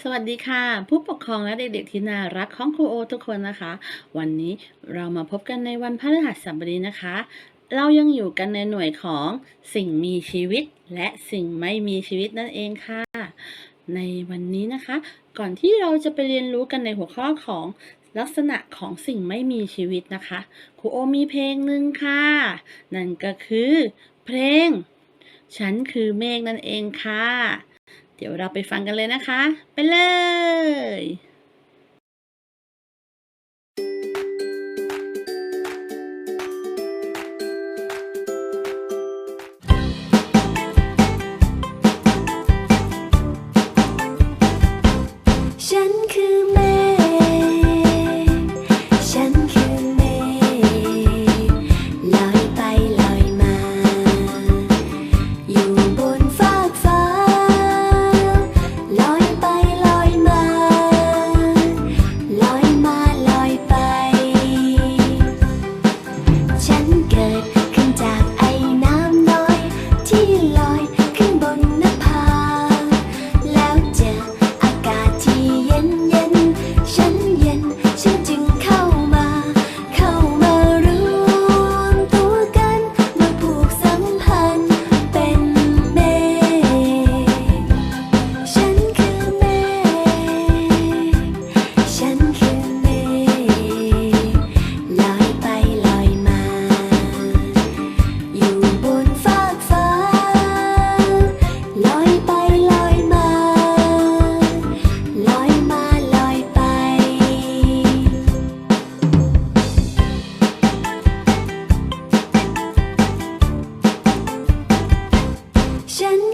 สวัสดีค่ะ ผู้ปกครองและเด็กๆที่น่ารักของครูโอทุกคนนะคะ วันนี้เรามาพบกันในวันพฤหัสบดีนะคะ เรายังอยู่กันในหน่วยของสิ่งมีชีวิตและสิ่งไม่มีชีวิตนั่นเองค่ะ ในวันนี้นะคะ ก่อนที่เราจะไปเรียนรู้กันในหัวข้อของลักษณะของสิ่งไม่มีชีวิตนะคะครูโอมีเพลงหนึ่งค่ะ นั่นก็คือ เพลง ฉันคือเมฆนั่นเองค่ะ เดี๋ยวเราไปฟังกันเลยนะคะ ไปเลย ฉัน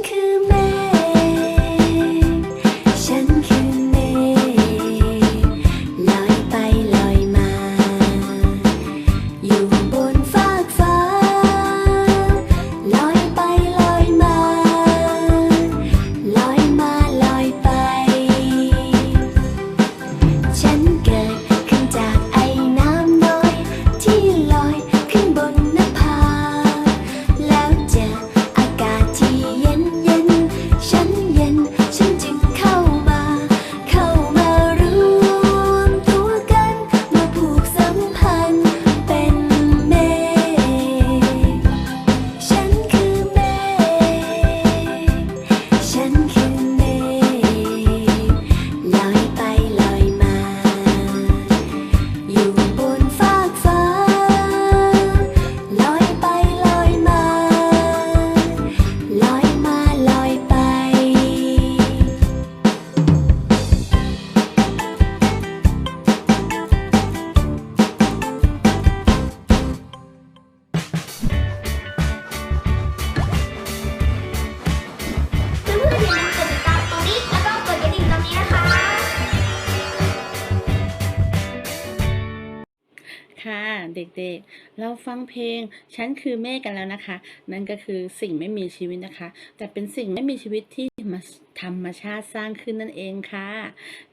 ค่ะเด็กๆ เราฟังเพลง ฉันคือเมฆกันแล้วนะคะ นั่นก็คือสิ่งไม่มีชีวิตนะคะ แต่เป็นสิ่งไม่มีชีวิตที่มาธรรมชาติสร้างขึ้นนั่นเองค่ะ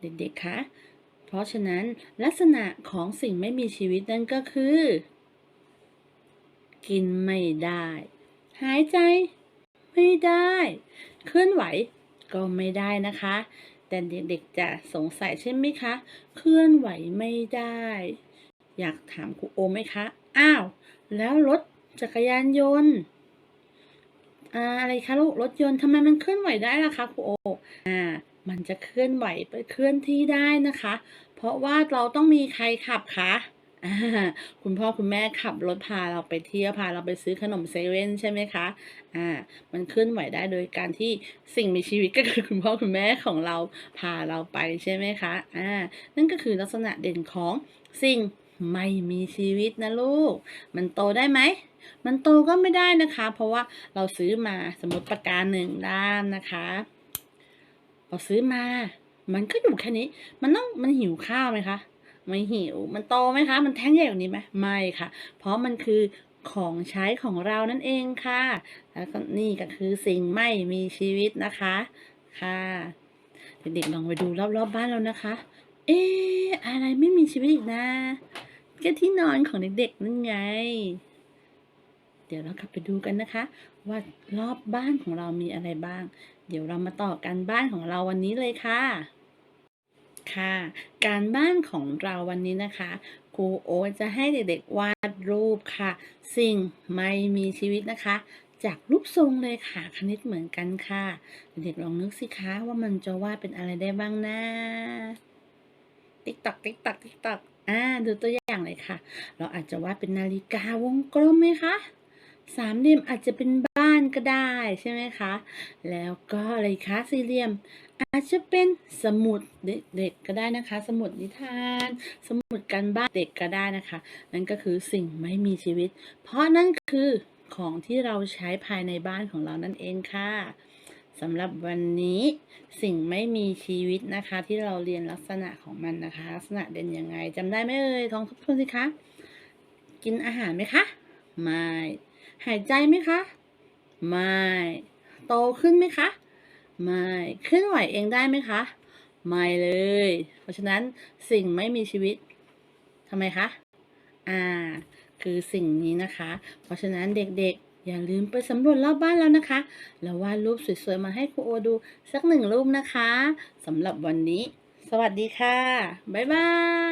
เด็กๆคะเพราะฉะนั้นลักษณะของสิ่งไม่มีชีวิตนั่นก็คือ กินไม่ได้ หายใจ ไม่ได้ เคลื่อนไหวก็ไม่ได้นะคะแต่เด็กๆจะสงสัยใช่ไหมคะ เคลื่อนไหวไม่ได้ อยากถามครูโอไหมคะ อ้าว แล้วรถจักรยานยนต์อ่าอะไรคะลูกรถยนต์ทำไมมันเคลื่อนไหวได้ล่ะคะครูโออ่ามันจะเคลื่อนไหวไปเคลื่อนที่ได้นะคะ เพราะว่าเราต้องมีใครขับคะอ่าคุณพ่อคุณแม่ขับรถพาเราไปเที่ยวพาเราไปซื้อขนมเซเว่นใช่ไหมคะ อ่า มันเคลื่อนไหวได้โดยการที่สิ่งมีชีวิตก็คือคุณพ่อคุณแม่ของเราพาเราไปใช่ไหมคะ อ่า นั่นก็คือลักษณะเด่นของสิ่ง ไม่มีชีวิตนะลูก มันโตได้ไหม มันโตก็ไม่ได้นะคะ เพราะว่าเราซื้อมาสมมติปากกาหนึ่งด้ามนะคะ เราซื้อมา มันก็อยู่แค่นี้ มันต้องมันหิวข้าวไหมคะ ไม่หิว มันโตไหมคะ มันแท่งใหญ่กว่านี้ไหมไม่ค่ะ เพราะมันคือของใช้ของเรานั่นเองค่ะ แล้วก็นี่ก็คือสิ่งไม่มีชีวิตนะคะ ค่ะเด็กๆลองไปดูรอบๆบ้านเรานะคะ เอ๊ะอะไรไม่มีชีวิตอีกนะ ก็ที่นอนของเด็กๆนั่นไง เดี๋ยวเรากลับไปดูกันนะคะ ว่ารอบบ้านของเรามีอะไรบ้าง เดี๋ยวเรามาต่อกันบ้านของเราวันนี้เลยค่ะ ค่ะ การบ้านของเราวันนี้นะคะครูโอจะให้เด็กๆวาดรูปค่ะ สิ่งไม่มีชีวิตนะคะ จากรูปทรงเลยค่ะ คณิตเหมือนกันค่ะ เด็กๆลองนึกสิคะว่ามันจะวาดเป็นอะไรได้บ้างนะติ๊กตักติ๊กตักติ๊กตัก อ่าดูตัวอย่างเลยค่ะ เราอาจจะวาดเป็นนาฬิกาวงกลมไหมคะสามเหลี่ยมอาจจะเป็นบ้านก็ได้ใช่ไหมคะ แล้วก็อะไรคะสี่เหลี่ยม อาจจะเป็นสมุดเด็กๆก็ได้นะคะ สมุดนิทาน สมุดการบ้านเด็กก็ได้นะคะ นั่นก็คือสิ่งไม่มีชีวิต เพราะนั่นคือของที่เราใช้ภายในบ้านของเรานั่นเองค่ะ สำหรับวันนี้สิ่งไม่มีชีวิตนะคะ ที่เราเรียนลักษณะของมันนะคะ ลักษณะเด่นยังไงจำได้ไหมเอ่ยท้องทบทวนสิคะ กินอาหารไหมคะ ไม่ หายใจไหมคะ ไม่ โตขึ้นไหมคะ ไม่เคลื่อนไหวเองได้ไหมคะ ไม่เลย เพราะฉะนั้นสิ่งไม่มีชีวิตทำไมคะ อ่า คือสิ่งนี้นะคะ เพราะฉะนั้นเด็กๆ อย่าลืมไปสำรวจรอบบ้านแล้วนะคะ แล้ววาดรูปสวยๆ มาให้ครูโอดูสักหนึ่งรูปนะคะสำหรับวันนี้ สวัสดีค่ะ บ๊ายบาย